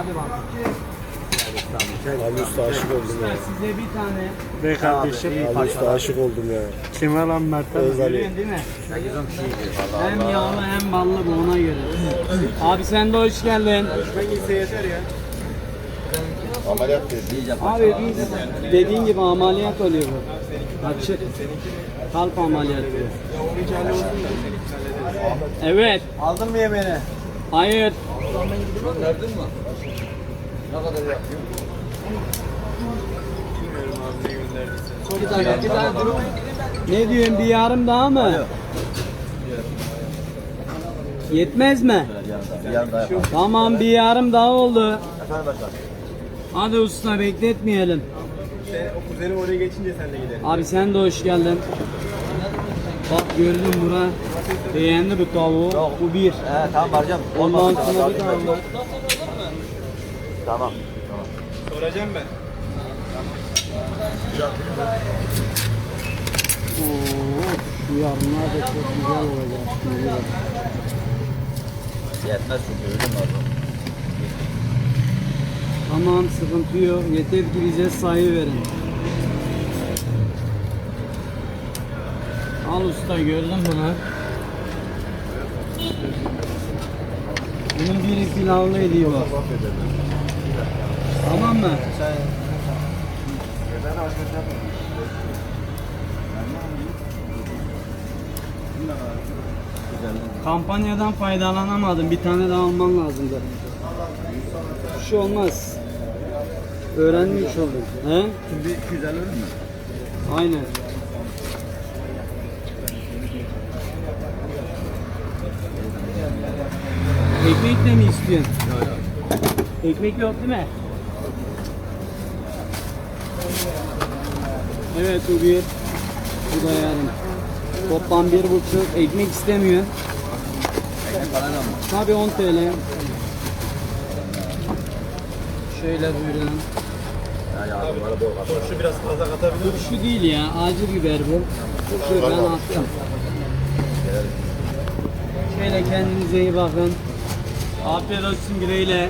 Hadi bak. Ali Usta aşık oldum ya. Size bir tane. Be kardeşim. Ali Usta aşık oldum ya. Kime lan Mert'e? Öz Ali. Görüyorsun değil mi? Hem yağlı hem ballı bu ona göre. Abi sen de hoş geldin. Ameliyat dedi. Abi biz dediğin gibi ameliyat oluyor bu. Açık. Kalp ameliyatı. Evet. Aldın mı yemeğini? Hayır. Bir tane, bir tane durum. Ne diyorsun bir yarım daha mı? Yetmez mi? Yarın daha yapalım. Tamam bir yarım daha oldu. Efendim. Hadi usta bekletmeyelim. O kuzenim oraya geçince sen de gidelim. Abi sen de hoş geldin. Bak gördüm bura. Beğendi bu tavuğu. Bu bir. He tamam varacağım. Ondan Olmaz. sonra bir tane var. Tamam. Soracağım ben. Oo, şu yarımlar da çok güzel olacak. Yetmez çünkü ölüm var. Tamam sıkıntı yok. Yeter ki bize sayı verin. Al usta gördün bunu. Bunun biri pilavlı ediyor. Tamam mı? Kampanyadan faydalanamadım. Bir tane daha alman lazımdı. Bir şey olmaz. Öğrenmiş oldum. He? Şimdi 250 ölüm mü? Aynen. Ekmek de mi istiyorsun? Ekmek yok değil mi? Evet bu bir. Bu da yarım. Toplam bir buçuk. Ekmek istemiyor. Ekmek bana da mı? Tabii 10 TL. Şöyle buyurun. Ya ya bana bol kapat. Şu biraz fazla katabilir miyim? Şu değil ya, acı biber bu. Şu ben attım. Şöyle kendinize iyi bakın. Afiyet olsun güleyle.